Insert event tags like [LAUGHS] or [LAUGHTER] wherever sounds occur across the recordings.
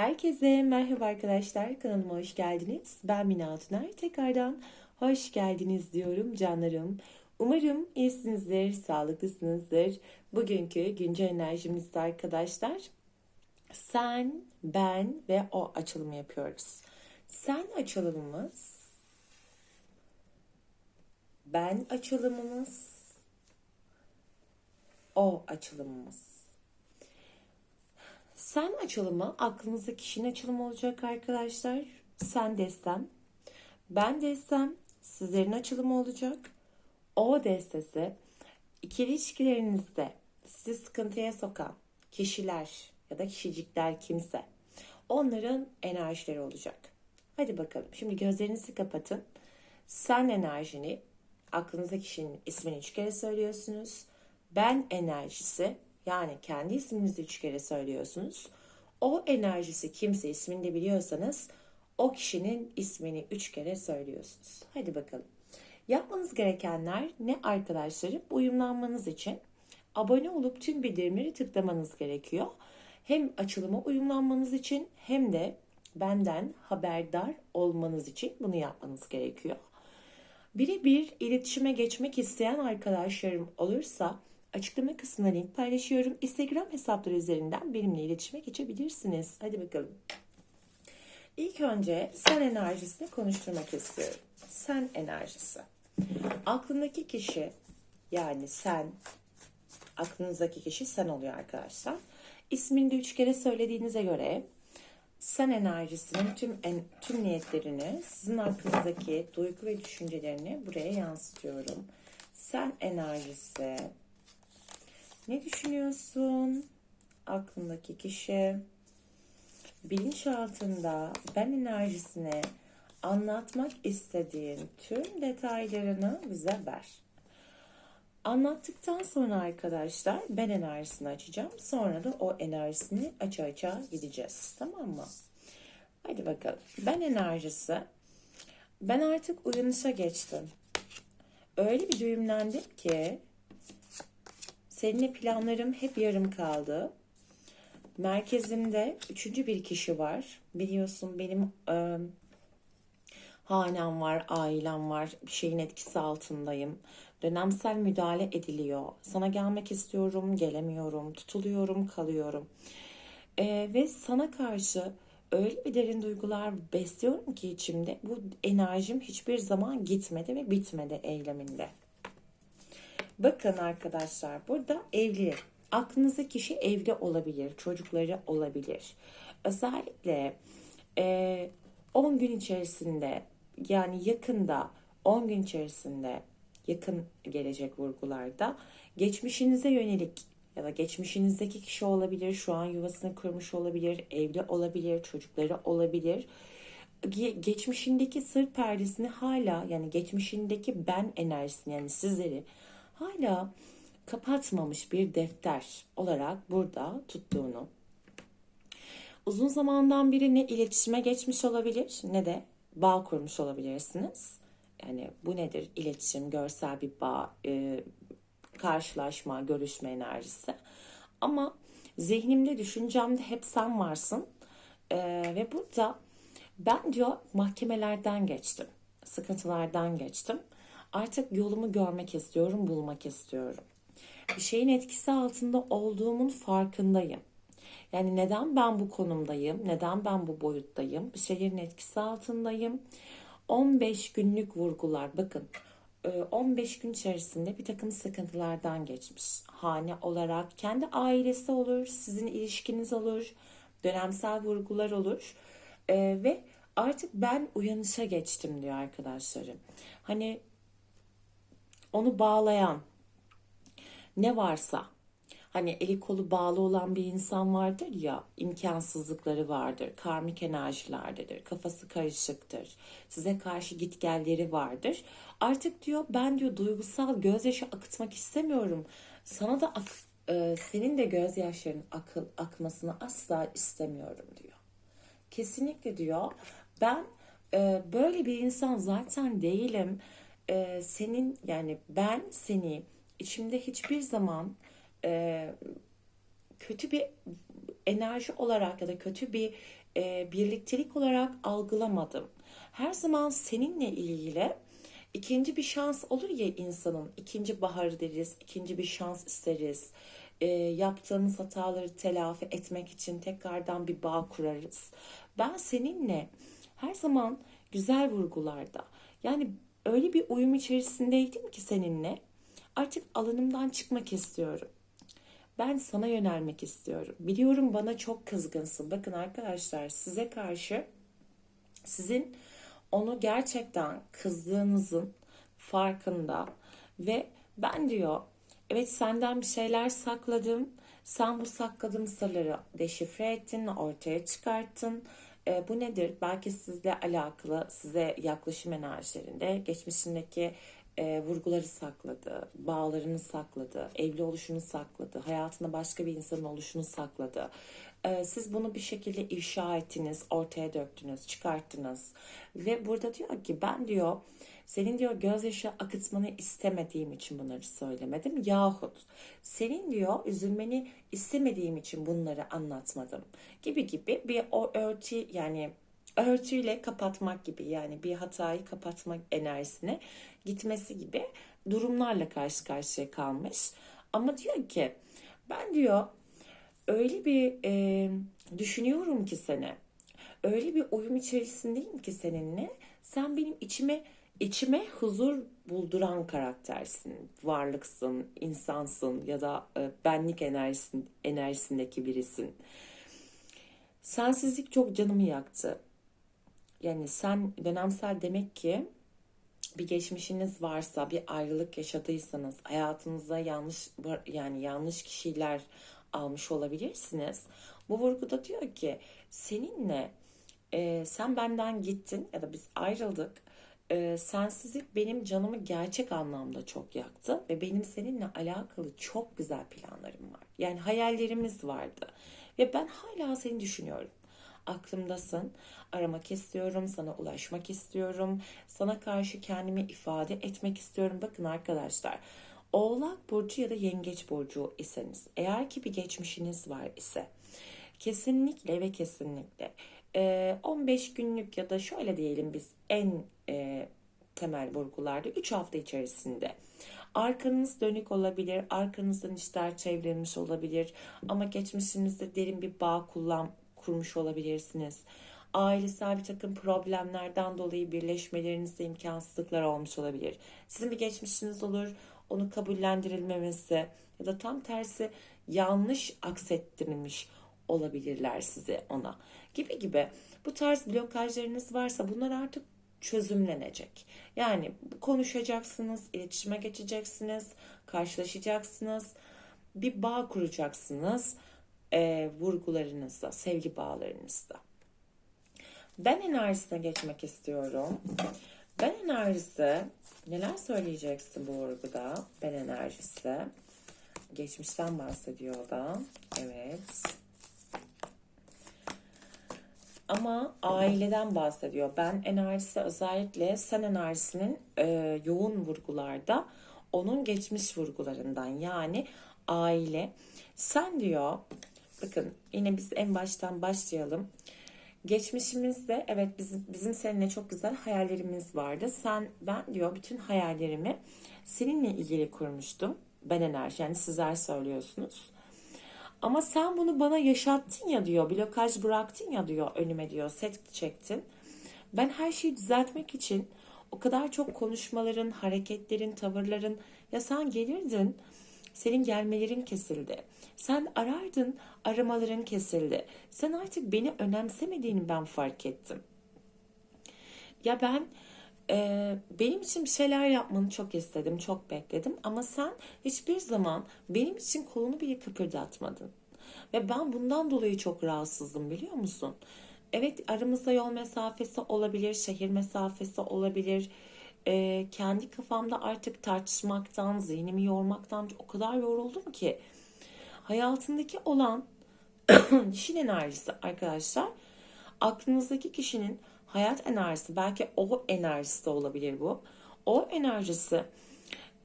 Herkese merhaba arkadaşlar. Kanalıma hoş geldiniz. Ben Mina Altuner. Tekrardan hoş geldiniz diyorum canlarım. Umarım iyisinizdir, sağlıklısınızdır. Bugünkü güncel enerjimizde arkadaşlar sen, ben ve o açılımı yapıyoruz. Sen açılımımız, ben açılımımız, o açılımımız. Sen açılımı aklınızda kişinin açılımı olacak arkadaşlar. Sen destem. Ben destem. Sizlerin açılımı olacak. O destesi ikili ilişkilerinizde sizi sıkıntıya sokan kişiler ya da kişicikler kimse onların enerjileri olacak. Hadi bakalım. Şimdi gözlerinizi kapatın. Sen enerjini aklınızdaki kişinin ismini üç kere söylüyorsunuz. Ben enerjisi yani kendi isminizi üç kere söylüyorsunuz. O enerjisi kimse ismini de biliyorsanız o kişinin ismini üç kere söylüyorsunuz. Hadi bakalım. Yapmanız gerekenler ne arkadaşlarım? Uyumlanmanız için abone olup tüm bildirimleri tıklamanız gerekiyor. Hem açılıma uyumlanmanız için hem de benden haberdar olmanız için bunu yapmanız gerekiyor. Birebir iletişime geçmek isteyen arkadaşlarım olursa açıklama kısmına link paylaşıyorum. Instagram hesapları üzerinden benimle iletişime geçebilirsiniz. Hadi bakalım. İlk önce sen enerjisini konuşturmak istiyorum. Sen enerjisi. Aklındaki kişi yani sen aklınızdaki kişi sen oluyor arkadaşlar. İsmini de üç kere söylediğinize göre sen enerjisinin tüm en, tüm niyetlerini, sizin aklınızdaki duygu ve düşüncelerini buraya yansıtıyorum. Sen enerjisi. Ne düşünüyorsun? Aklındaki kişi bilinçaltında ben enerjisine anlatmak istediğin tüm detaylarını bize ver. Anlattıktan sonra arkadaşlar ben enerjisini açacağım. Sonra da o enerjisini aça aça gideceğiz. Tamam mı? Hadi bakalım. Ben enerjisi. Ben artık uyanışa geçtim. Öyle bir düğümlendim ki seninle planlarım hep yarım kaldı. Merkezimde üçüncü bir kişi var. Biliyorsun benim e, hanem var, ailem var. Bir şeyin etkisi altındayım. Dönemsel müdahale ediliyor. Sana gelmek istiyorum, gelemiyorum, tutuluyorum, kalıyorum. E, ve sana karşı öyle bir derin duygular besliyorum ki içimde bu enerjim hiçbir zaman gitmedi ve bitmedi eyleminde. Bakın arkadaşlar burada evli. Aklınızdaki kişi evli olabilir, çocukları olabilir. Özellikle e, 10 gün içerisinde yani yakında 10 gün içerisinde yakın gelecek vurgularda geçmişinize yönelik ya da geçmişinizdeki kişi olabilir, şu an yuvasını kurmuş olabilir, evli olabilir, çocukları olabilir. Geçmişindeki sır perdesini hala yani geçmişindeki ben enerjisini yani sizleri hala kapatmamış bir defter olarak burada tuttuğunu uzun zamandan beri ne iletişime geçmiş olabilir ne de bağ kurmuş olabilirsiniz. Yani bu nedir? İletişim, görsel bir bağ, e, karşılaşma, görüşme enerjisi. Ama zihnimde, düşüncemde hep sen varsın. E, ve burada ben diyor mahkemelerden geçtim. Sıkıntılardan geçtim. Artık yolumu görmek istiyorum, bulmak istiyorum. Bir şeyin etkisi altında olduğumun farkındayım. Yani neden ben bu konumdayım? Neden ben bu boyuttayım? Bir şeylerin etkisi altındayım. 15 günlük vurgular bakın 15 gün içerisinde bir takım sıkıntılardan geçmiş. Hane olarak kendi ailesi olur, sizin ilişkiniz olur, dönemsel vurgular olur ee, ve artık ben uyanışa geçtim diyor arkadaşlarım. Hani onu bağlayan ne varsa Hani eli kolu bağlı olan bir insan vardır ya, imkansızlıkları vardır, karmik enerjilerdedir, kafası karışıktır, size karşı gitgelleri vardır. Artık diyor ben diyor duygusal gözyaşı akıtmak istemiyorum. Sana da ak, e, senin de gözyaşlarının akıl akmasını asla istemiyorum diyor. Kesinlikle diyor ben e, böyle bir insan zaten değilim. E, senin yani ben seni içimde hiçbir zaman e, kötü bir enerji olarak ya da kötü bir e, birliktelik olarak algılamadım. Her zaman seninle ilgili ikinci bir şans olur ya insanın. ikinci bahar deriz, ikinci bir şans isteriz. E, yaptığımız hataları telafi etmek için tekrardan bir bağ kurarız. Ben seninle her zaman güzel vurgularda yani öyle bir uyum içerisindeydim ki seninle artık alanımdan çıkmak istiyorum. Ben sana yönelmek istiyorum. Biliyorum bana çok kızgınsın. Bakın arkadaşlar size karşı sizin onu gerçekten kızdığınızın farkında ve ben diyor evet senden bir şeyler sakladım. Sen bu sakladığım sırları deşifre ettin, ortaya çıkarttın. E, bu nedir? Belki sizle alakalı, size yaklaşım enerjilerinde geçmişindeki e, vurguları sakladı, bağlarını sakladı, evli oluşunu sakladı, hayatında başka bir insanın oluşunu sakladı. E, siz bunu bir şekilde ifşa ettiniz, ortaya döktünüz, çıkarttınız. Ve burada diyor ki ben diyor senin diyor gözyaşı akıtmanı istemediğim için bunları söylemedim. Yahut senin diyor üzülmeni istemediğim için bunları anlatmadım. Gibi gibi bir o örtü yani örtüyle kapatmak gibi yani bir hatayı kapatmak enerjisine gitmesi gibi durumlarla karşı karşıya kalmış. Ama diyor ki ben diyor öyle bir e, düşünüyorum ki seni öyle bir uyum içerisindeyim ki seninle sen benim içime içime huzur bulduran karaktersin, varlıksın, insansın ya da e, benlik enerjisin, enerjisindeki birisin. Sensizlik çok canımı yaktı. Yani sen dönemsel demek ki bir geçmişiniz varsa, bir ayrılık yaşadıysanız, hayatınıza yanlış yani yanlış kişiler almış olabilirsiniz. Bu vurguda diyor ki seninle e, sen benden gittin ya da biz ayrıldık. E, sensizlik benim canımı gerçek anlamda çok yaktı ve benim seninle alakalı çok güzel planlarım var. Yani hayallerimiz vardı ve ben hala seni düşünüyorum aklımdasın. Aramak istiyorum, sana ulaşmak istiyorum. Sana karşı kendimi ifade etmek istiyorum. Bakın arkadaşlar, Oğlak burcu ya da Yengeç burcu iseniz, eğer ki bir geçmişiniz var ise kesinlikle ve kesinlikle 15 günlük ya da şöyle diyelim biz en e, temel vurgularda 3 hafta içerisinde arkanız dönük olabilir, arkanızdan işler çevrilmiş olabilir ama geçmişinizde derin bir bağ kullan, kurmuş olabilirsiniz. Ailesel bir takım problemlerden dolayı birleşmelerinizde imkansızlıklar olmuş olabilir. Sizin bir geçmişiniz olur, onu kabullendirilmemesi ya da tam tersi yanlış aksettirilmiş olabilirler size ona gibi gibi. Bu tarz blokajlarınız varsa bunlar artık çözümlenecek. Yani konuşacaksınız, iletişime geçeceksiniz, karşılaşacaksınız, bir bağ kuracaksınız e, vurgularınızda, sevgi bağlarınızda. Ben enerjisine geçmek istiyorum. Ben enerjisi, neler söyleyeceksin bu vurguda? Ben enerjisi. Geçmişten bahsediyor da. Evet. Ama aileden bahsediyor. Ben enerjisi özellikle sen enerjisinin e, yoğun vurgularda onun geçmiş vurgularından yani aile. Sen diyor bakın yine biz en baştan başlayalım. Geçmişimizde evet bizim, bizim seninle çok güzel hayallerimiz vardı. Sen ben diyor bütün hayallerimi seninle ilgili kurmuştum. Ben enerji yani sizler söylüyorsunuz. Ama sen bunu bana yaşattın ya diyor. Blokaj bıraktın ya diyor önüme diyor. Set çektin. Ben her şeyi düzeltmek için o kadar çok konuşmaların, hareketlerin, tavırların ya sen gelirdin senin gelmelerin kesildi. Sen arardın, aramaların kesildi. Sen artık beni önemsemediğini ben fark ettim. Ya ben e, benim için bir şeyler yapmanı çok istedim, çok bekledim. Ama sen hiçbir zaman benim için kolunu bile kıpırdatmadın. Ve ben bundan dolayı çok rahatsızdım biliyor musun? Evet aramızda yol mesafesi olabilir, şehir mesafesi olabilir. Ee, kendi kafamda artık tartışmaktan, zihnimi yormaktan o kadar yoruldum ki. Hayatındaki olan [CLEARS THROAT] dişil enerjisi arkadaşlar aklınızdaki kişinin hayat enerjisi belki o enerjisi de olabilir bu. O enerjisi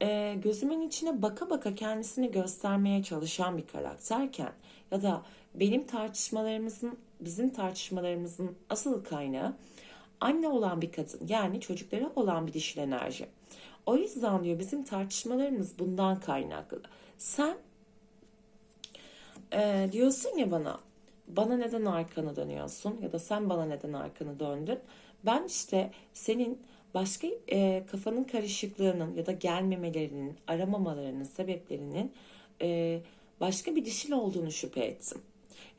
e, gözümün içine baka baka kendisini göstermeye çalışan bir karakterken ya da benim tartışmalarımızın, bizim tartışmalarımızın asıl kaynağı anne olan bir kadın yani çocuklara olan bir dişil enerji. O yüzden diyor bizim tartışmalarımız bundan kaynaklı. Sen e, diyorsun ya bana bana neden arkanı dönüyorsun ya da sen bana neden arkanı döndün. Ben işte senin başka e, kafanın karışıklığının ya da gelmemelerinin, aramamalarının sebeplerinin e, başka bir dişil olduğunu şüphe ettim.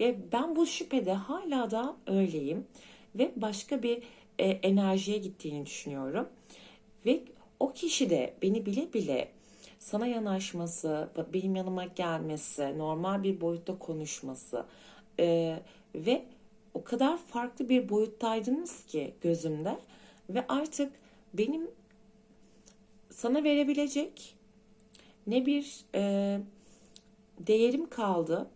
Ve ben bu şüphede hala da öyleyim ve başka bir e, enerjiye gittiğini düşünüyorum. Ve o kişi de beni bile bile sana yanaşması, benim yanıma gelmesi, normal bir boyutta konuşması e, ve o kadar farklı bir boyuttaydınız ki gözümde ve artık benim sana verebilecek ne bir e, değerim kaldı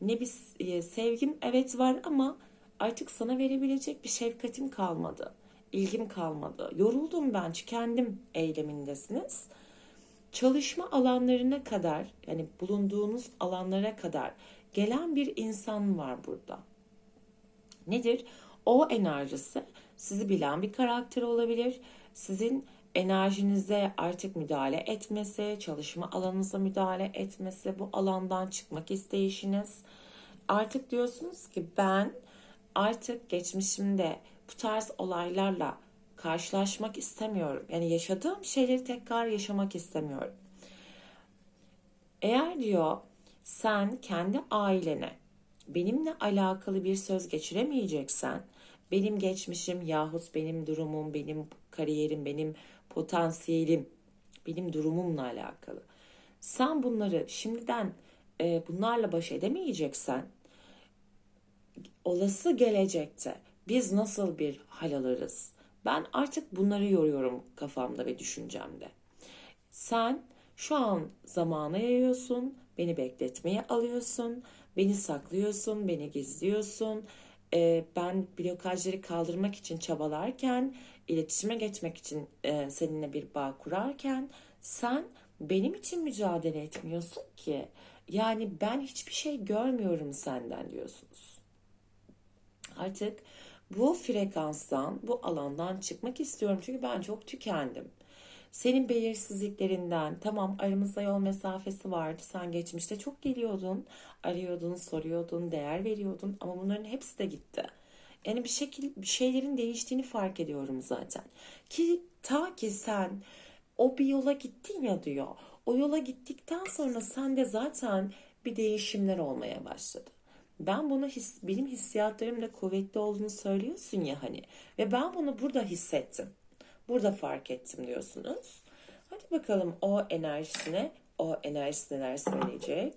ne bir e, sevgim evet var ama artık sana verebilecek bir şefkatim kalmadı. ilgim kalmadı. Yoruldum ben, tükendim eylemindesiniz. Çalışma alanlarına kadar, yani bulunduğunuz alanlara kadar gelen bir insan var burada. Nedir? O enerjisi sizi bilen bir karakter olabilir. Sizin enerjinize artık müdahale etmesi, çalışma alanınıza müdahale etmesi, bu alandan çıkmak isteyişiniz. Artık diyorsunuz ki ben artık geçmişimde bu tarz olaylarla karşılaşmak istemiyorum. Yani yaşadığım şeyleri tekrar yaşamak istemiyorum. Eğer diyor sen kendi ailene benimle alakalı bir söz geçiremeyeceksen benim geçmişim yahut benim durumum, benim kariyerim, benim potansiyelim, benim durumumla alakalı. Sen bunları şimdiden e, bunlarla baş edemeyeceksen olası gelecekte biz nasıl bir hal alırız? Ben artık bunları yoruyorum kafamda ve düşüncemde. Sen şu an zamana yayıyorsun, beni bekletmeye alıyorsun, beni saklıyorsun, beni gizliyorsun. Ee, ben blokajları kaldırmak için çabalarken, iletişime geçmek için e, seninle bir bağ kurarken sen benim için mücadele etmiyorsun ki. Yani ben hiçbir şey görmüyorum senden diyorsunuz. Artık bu frekanstan, bu alandan çıkmak istiyorum çünkü ben çok tükendim. Senin belirsizliklerinden, tamam aramızda yol mesafesi vardı. Sen geçmişte çok geliyordun, arıyordun, soruyordun, değer veriyordun ama bunların hepsi de gitti. Yani bir şekil bir şeylerin değiştiğini fark ediyorum zaten. Ki ta ki sen o bir yola gittin ya diyor. O yola gittikten sonra sende zaten bir değişimler olmaya başladı. Ben bunu his, benim hissiyatlarım da kuvvetli olduğunu söylüyorsun ya hani. Ve ben bunu burada hissettim. Burada fark ettim diyorsunuz. Hadi bakalım o enerjisine, o enerjisi neler söyleyecek.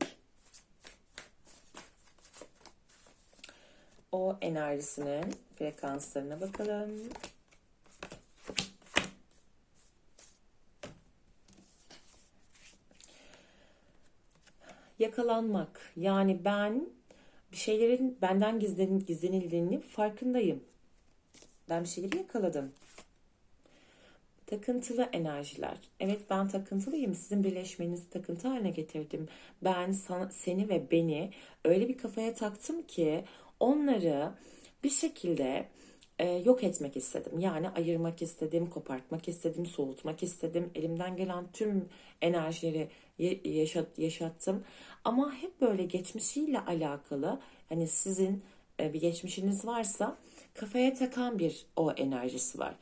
O enerjisinin frekanslarına bakalım. Yakalanmak. Yani ben bir şeylerin benden gizlen, gizlenildiğini farkındayım. Ben bir şeyleri yakaladım. Takıntılı enerjiler. Evet ben takıntılıyım. Sizin birleşmenizi takıntı haline getirdim. Ben sana, seni ve beni öyle bir kafaya taktım ki onları bir şekilde e, yok etmek istedim. Yani ayırmak istedim, kopartmak istedim, soğutmak istedim. Elimden gelen tüm enerjileri yaşat, yaşattım. Ama hep böyle geçmişiyle alakalı hani sizin e, bir geçmişiniz varsa kafaya takan bir o enerjisi var.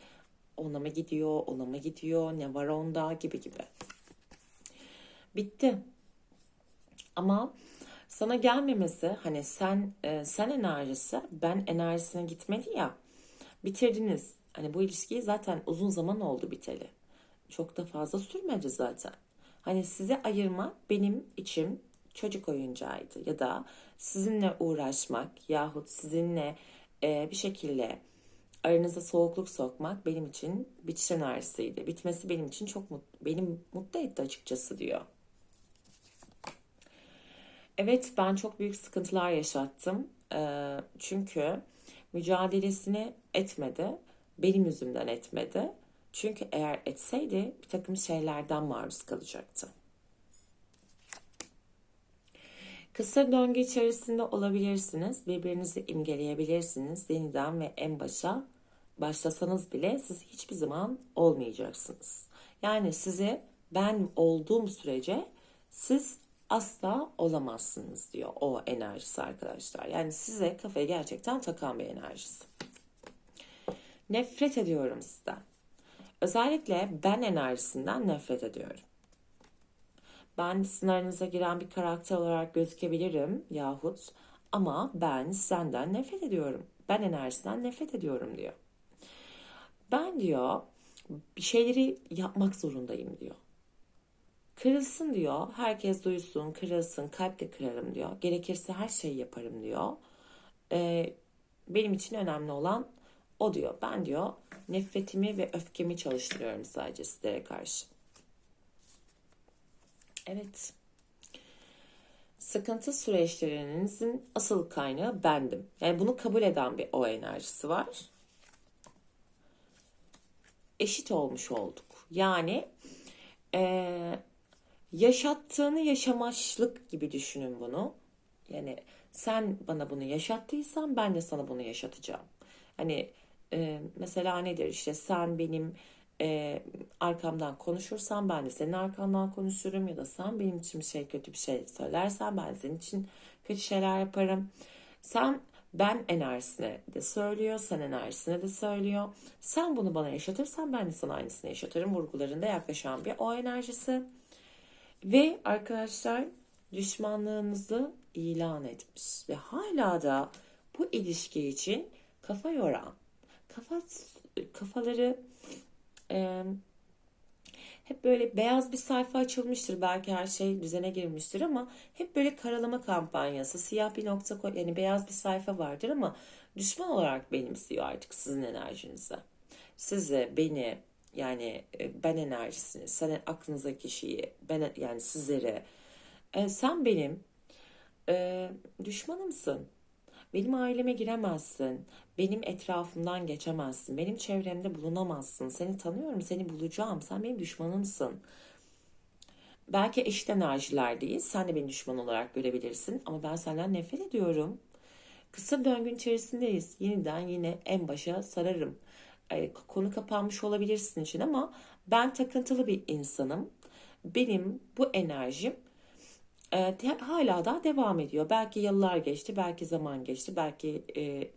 Ona mı gidiyor, ona mı gidiyor, ne var onda gibi gibi. Bitti. Ama sana gelmemesi hani sen e, sen enerjisi ben enerjisine gitmedi ya bitirdiniz. Hani bu ilişkiyi zaten uzun zaman oldu biteli. Çok da fazla sürmedi zaten. Hani size ayırmak benim için çocuk oyuncağıydı ya da sizinle uğraşmak yahut sizinle e, bir şekilde aranıza soğukluk sokmak benim için bitiş enerjisiydi. Bitmesi benim için çok mutlu, benim mutlu etti açıkçası diyor. Evet ben çok büyük sıkıntılar yaşattım. E, çünkü mücadelesini etmedi. Benim yüzümden etmedi. Çünkü eğer etseydi bir takım şeylerden maruz kalacaktı. Kısa döngü içerisinde olabilirsiniz. Birbirinizi imgeleyebilirsiniz. Yeniden ve en başa başlasanız bile siz hiçbir zaman olmayacaksınız. Yani size ben olduğum sürece siz asla olamazsınız diyor o enerjisi arkadaşlar. Yani size kafayı gerçekten takan bir enerjisi. Nefret ediyorum sizden. Özellikle ben enerjisinden nefret ediyorum. Ben sınırınıza giren bir karakter olarak gözükebilirim yahut ama ben senden nefret ediyorum. Ben enerjisinden nefret ediyorum diyor. Ben diyor bir şeyleri yapmak zorundayım diyor. Kırılsın diyor. Herkes duysun, kırılsın, kalple kırarım diyor. Gerekirse her şeyi yaparım diyor. Ee, benim için önemli olan o diyor. Ben diyor nefretimi ve öfkemi çalıştırıyorum sadece sizlere karşı. Evet. Sıkıntı süreçlerinizin asıl kaynağı bendim. Yani bunu kabul eden bir o enerjisi var. Eşit olmuş olduk. Yani eee yaşattığını yaşamaşlık gibi düşünün bunu. Yani sen bana bunu yaşattıysan ben de sana bunu yaşatacağım. Hani e, mesela nedir işte sen benim e, arkamdan konuşursan ben de senin arkamdan konuşurum ya da sen benim için bir şey kötü bir şey söylersen ben senin için kötü şeyler yaparım. Sen ben enerjisine de söylüyor, sen enerjisine de söylüyor. Sen bunu bana yaşatırsan ben de sana aynısını yaşatırım. Vurgularında yaklaşan bir o enerjisi. Ve arkadaşlar düşmanlığınızı ilan etmiş ve hala da bu ilişki için kafa yoran, kafa kafaları e, hep böyle beyaz bir sayfa açılmıştır. Belki her şey düzene girmiştir ama hep böyle karalama kampanyası, siyah bir nokta koy, yani beyaz bir sayfa vardır ama düşman olarak benimsiyor artık sizin enerjinizi. Sizi, beni, yani e, ben enerjisini, sen aklınızdaki kişiyi, ben yani sizlere, e, sen benim e, düşmanımsın. Benim aileme giremezsin. Benim etrafımdan geçemezsin. Benim çevremde bulunamazsın. Seni tanıyorum, seni bulacağım. Sen benim düşmanımsın. Belki eşit enerjilerdeyiz. Sen de beni düşman olarak görebilirsin. Ama ben senden nefret ediyorum. Kısa döngün içerisindeyiz. Yeniden yine en başa sararım. Konu kapanmış olabilirsin için ama ben takıntılı bir insanım. Benim bu enerjim e, hala da devam ediyor. Belki yıllar geçti, belki zaman geçti, belki e,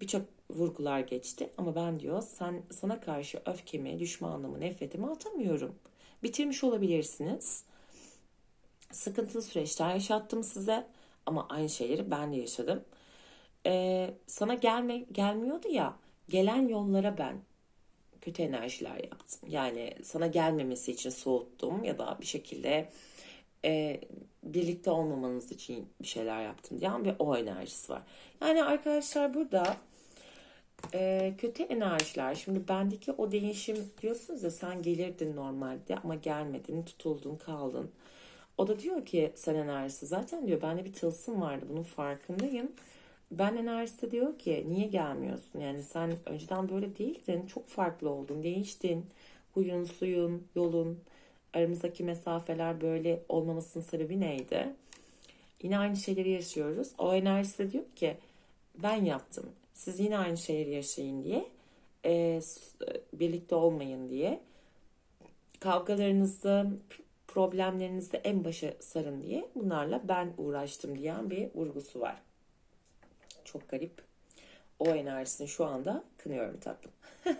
birçok vurgular geçti. Ama ben diyor sen sana karşı öfkemi, düşmanlığımı, nefretimi atamıyorum. Bitirmiş olabilirsiniz. Sıkıntılı süreçler yaşattım size ama aynı şeyleri ben de yaşadım. Ee, sana gelme gelmiyordu ya gelen yollara ben kötü enerjiler yaptım. Yani sana gelmemesi için soğuttum ya da bir şekilde e, birlikte olmamanız için bir şeyler yaptım diyen bir o enerjisi var. Yani arkadaşlar burada e, kötü enerjiler şimdi bendeki o değişim diyorsunuz ya sen gelirdin normalde ama gelmedin tutuldun kaldın. O da diyor ki sen enerjisi zaten diyor bende bir tılsım vardı bunun farkındayım. Ben enerjisi diyor ki niye gelmiyorsun? Yani sen önceden böyle değildin. Çok farklı oldun. Değiştin. Huyun, suyun, yolun, aramızdaki mesafeler böyle olmamasının sebebi neydi? Yine aynı şeyleri yaşıyoruz. O enerjisi de diyor ki ben yaptım. Siz yine aynı şeyleri yaşayın diye. E, birlikte olmayın diye. Kavgalarınızı, problemlerinizi en başa sarın diye bunlarla ben uğraştım diyen bir vurgusu var. Çok garip. O enerjisini şu anda kınıyorum tatlım. [LAUGHS]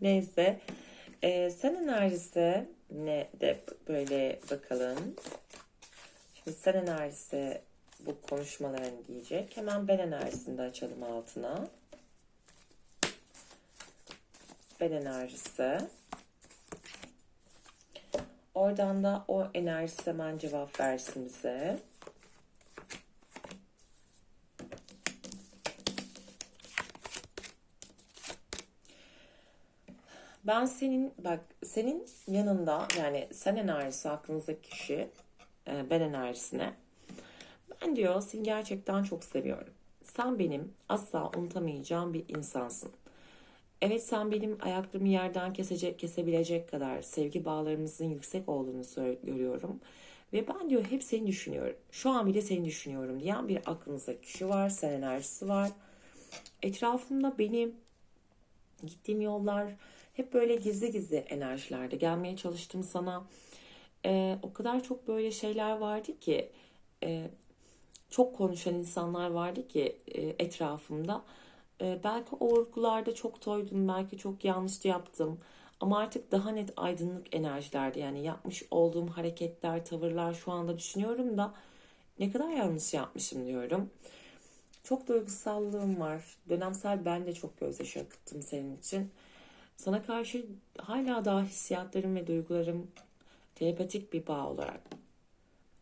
Neyse. Ee, sen enerjisi ne de böyle bakalım. Şimdi sen enerjisi bu konuşmaların diyecek. Hemen ben enerjisini de açalım altına. Ben enerjisi. Oradan da o enerjisi hemen cevap versin bize. Ben senin bak senin yanında yani sen enerjisi aklınızdaki kişi e, ben enerjisine ben diyor seni gerçekten çok seviyorum. Sen benim asla unutamayacağım bir insansın. Evet sen benim ayaklarımı yerden kesecek, kesebilecek kadar sevgi bağlarımızın yüksek olduğunu görüyorum. Ve ben diyor hep seni düşünüyorum. Şu an bile seni düşünüyorum diyen bir aklınızda kişi var. Sen enerjisi var. Etrafımda benim gittiğim yollar hep böyle gizli gizli enerjilerde gelmeye çalıştım sana. Ee, o kadar çok böyle şeyler vardı ki e, çok konuşan insanlar vardı ki e, etrafımda. E, belki o vurgularda çok toydum, belki çok yanlış yaptım. Ama artık daha net aydınlık enerjilerde yani yapmış olduğum hareketler, tavırlar şu anda düşünüyorum da ne kadar yanlış yapmışım diyorum. Çok duygusallığım var. Dönemsel ben de çok gözyaşı akıttım senin için. Sana karşı hala daha hissiyatlarım ve duygularım telepatik bir bağ olarak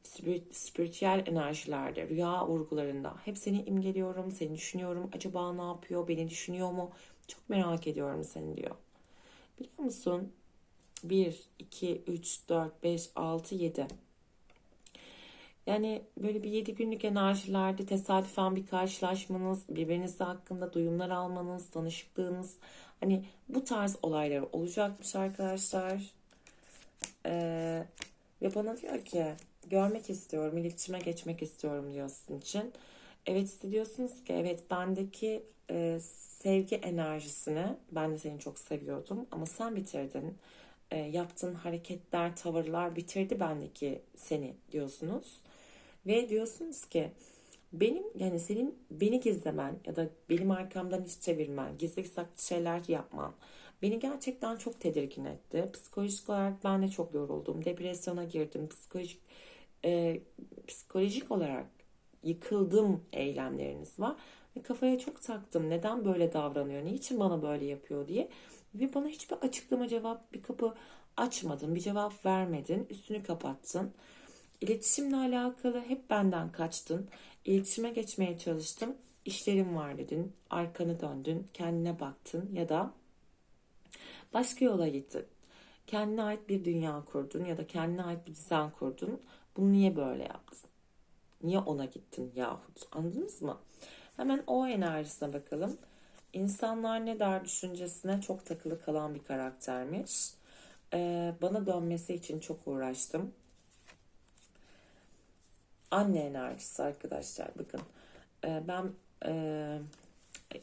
spirit, spiritüel enerjilerde, rüya vurgularında hep seni imgeliyorum, seni düşünüyorum. Acaba ne yapıyor, beni düşünüyor mu? Çok merak ediyorum seni diyor. Biliyor musun? 1, 2, 3, 4, 5, 6, 7. Yani böyle bir 7 günlük enerjilerde tesadüfen bir karşılaşmanız, birbiriniz hakkında duyumlar almanız, tanışıklığınız. Hani bu tarz olaylar olacakmış arkadaşlar. Ee, ve bana diyor ki görmek istiyorum, iletişime geçmek istiyorum diyorsun için. Evet hissediyorsunuz ki evet bendeki e, sevgi enerjisini ben de seni çok seviyordum ama sen bitirdin. E, yaptığın hareketler, tavırlar bitirdi bendeki seni diyorsunuz. Ve diyorsunuz ki benim yani senin beni gizlemen ya da benim arkamdan hiç çevirmen, gizli saklı şeyler yapman beni gerçekten çok tedirgin etti. Psikolojik olarak ben de çok yoruldum. Depresyona girdim. Psikolojik e, psikolojik olarak yıkıldım eylemleriniz var. Ve kafaya çok taktım. Neden böyle davranıyor? Niçin bana böyle yapıyor diye. Ve bana hiçbir açıklama cevap bir kapı açmadın. Bir cevap vermedin. Üstünü kapattın. İletişimle alakalı hep benden kaçtın. İletişime geçmeye çalıştım. İşlerim var dedin. Arkanı döndün. Kendine baktın ya da başka yola gittin. Kendine ait bir dünya kurdun ya da kendine ait bir düzen kurdun. Bunu niye böyle yaptın? Niye ona gittin yahut? Anladınız mı? Hemen o enerjisine bakalım. İnsanlar ne der düşüncesine çok takılı kalan bir karaktermiş. Ee, bana dönmesi için çok uğraştım. Anne enerjisi arkadaşlar bakın. Ee, ben e,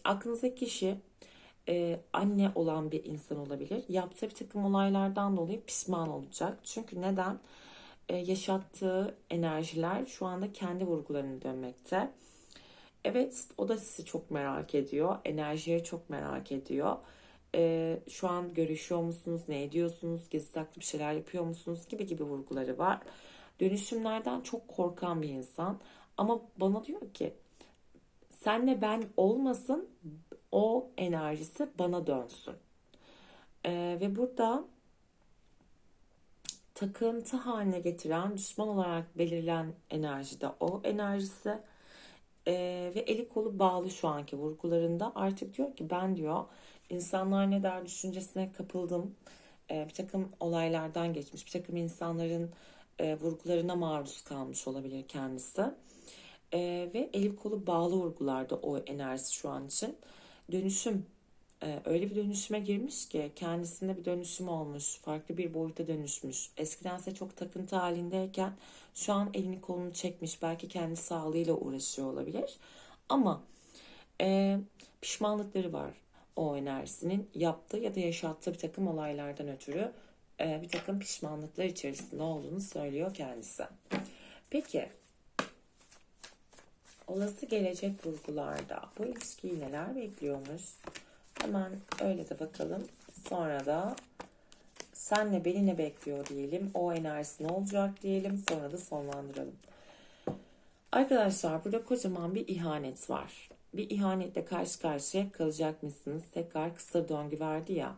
aklınızdaki kişi e, anne olan bir insan olabilir. Yaptığı bir takım olaylardan dolayı pişman olacak. Çünkü neden? E, yaşattığı enerjiler şu anda kendi vurgularını dönmekte. Evet o da sizi çok merak ediyor. Enerjiyi çok merak ediyor. E, şu an görüşüyor musunuz? Ne ediyorsunuz? Gizli saklı bir şeyler yapıyor musunuz? Gibi gibi vurguları var. Dönüşümlerden çok korkan bir insan. Ama bana diyor ki senle ben olmasın o enerjisi bana dönsün. Ee, ve burada takıntı haline getiren, düşman olarak belirlen enerji de o enerjisi. Ee, ve eli kolu bağlı şu anki vurgularında artık diyor ki ben diyor insanlar ne der düşüncesine kapıldım. Ee, bir takım olaylardan geçmiş, bir takım insanların e, vurgularına maruz kalmış olabilir kendisi. Ee, ve eli kolu bağlı vurgularda o enerji şu an için. Dönüşüm e, öyle bir dönüşüme girmiş ki kendisinde bir dönüşüm olmuş, farklı bir boyuta dönüşmüş. Eskidense çok takıntı halindeyken şu an elini kolunu çekmiş, belki kendi sağlığıyla uğraşıyor olabilir. Ama e, pişmanlıkları var o enerjisinin yaptığı ya da yaşattığı bir takım olaylardan ötürü e, bir takım pişmanlıklar içerisinde olduğunu söylüyor kendisi. Peki olası gelecek vurgularda bu ilişkiyi neler bekliyormuş? Hemen öyle de bakalım. Sonra da senle beni ne bekliyor diyelim. O enerjisi ne olacak diyelim. Sonra da sonlandıralım. Arkadaşlar burada kocaman bir ihanet var. Bir ihanetle karşı karşıya kalacak mısınız? Tekrar kısa döngü verdi ya.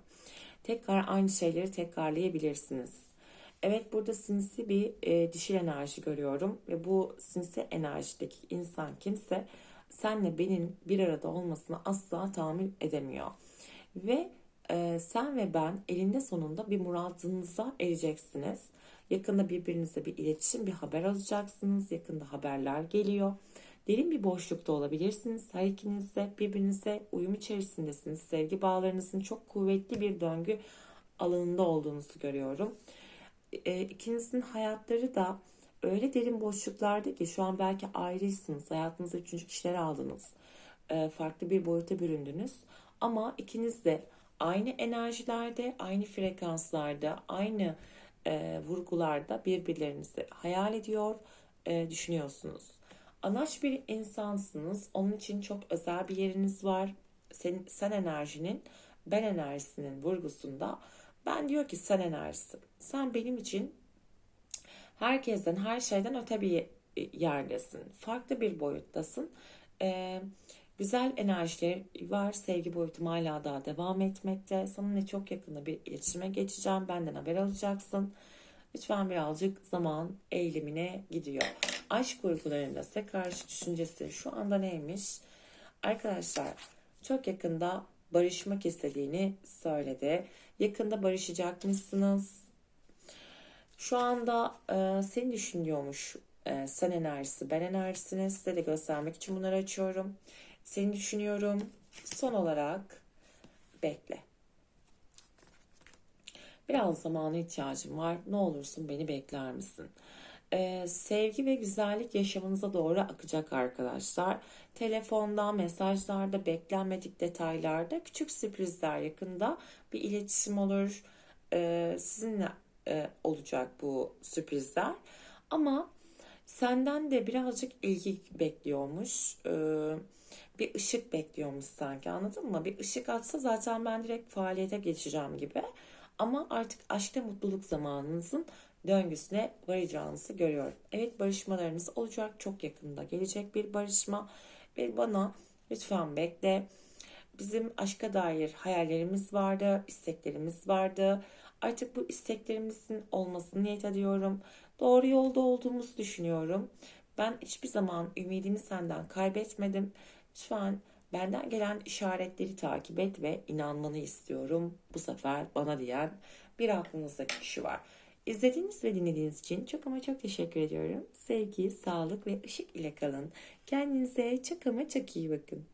Tekrar aynı şeyleri tekrarlayabilirsiniz. Evet burada sinsi bir e, dişil enerji görüyorum ve bu sinsi enerjideki insan kimse senle benim bir arada olmasına asla tahammül edemiyor. Ve e, sen ve ben elinde sonunda bir muradınıza ereceksiniz. Yakında birbirinize bir iletişim, bir haber alacaksınız. Yakında haberler geliyor. Derin bir boşlukta olabilirsiniz. Her ikiniz de birbirinize uyum içerisindesiniz. Sevgi bağlarınızın çok kuvvetli bir döngü alanında olduğunuzu görüyorum. E, ikinizin hayatları da öyle derin boşluklarda ki şu an belki ayrıysınız. Hayatınıza üçüncü kişileri aldınız. E, farklı bir boyuta büründünüz. Ama ikiniz de aynı enerjilerde, aynı frekanslarda, aynı e, vurgularda birbirlerinizi hayal ediyor, e, düşünüyorsunuz. Anaç bir insansınız. Onun için çok özel bir yeriniz var. Sen, sen enerjinin, ben enerjisinin vurgusunda ben diyor ki sen enerjisin. Sen benim için herkesten, her şeyden öte bir yerdesin. Farklı bir boyuttasın. Ee, güzel enerjiler var. Sevgi boyutum hala daha devam etmekte. Seninle çok yakında bir iletişime geçeceğim. Benden haber alacaksın. Lütfen birazcık zaman eğilimine gidiyor. Aşk vurgularında size karşı düşüncesi şu anda neymiş? Arkadaşlar çok yakında barışmak istediğini söyledi. Yakında barışacakmışsınız. Şu anda e, seni düşünüyormuş. E, sen enerjisi, ben enerjisini size de göstermek için bunları açıyorum. Seni düşünüyorum. Son olarak bekle. Biraz zamana ihtiyacım var. Ne olursun beni bekler misin? Ee, sevgi ve güzellik yaşamınıza doğru akacak arkadaşlar. Telefonda, mesajlarda, beklenmedik detaylarda küçük sürprizler yakında bir iletişim olur. Ee, sizinle e, olacak bu sürprizler. Ama senden de birazcık ilgi bekliyormuş. Ee, bir ışık bekliyormuş sanki anladın mı? Bir ışık atsa zaten ben direkt faaliyete geçeceğim gibi. Ama artık aşkta mutluluk zamanınızın döngüsüne varacağınızı görüyorum. Evet barışmalarınız olacak. Çok yakında gelecek bir barışma. Ve bana lütfen bekle. Bizim aşka dair hayallerimiz vardı, isteklerimiz vardı. Artık bu isteklerimizin olmasını niyet ediyorum. Doğru yolda olduğumuzu düşünüyorum. Ben hiçbir zaman ümidimi senden kaybetmedim. Lütfen benden gelen işaretleri takip et ve inanmanı istiyorum. Bu sefer bana diyen bir aklınızdaki kişi var. İzlediğiniz ve dinlediğiniz için çok ama çok teşekkür ediyorum. Sevgi, sağlık ve ışık ile kalın. Kendinize çok ama çok iyi bakın.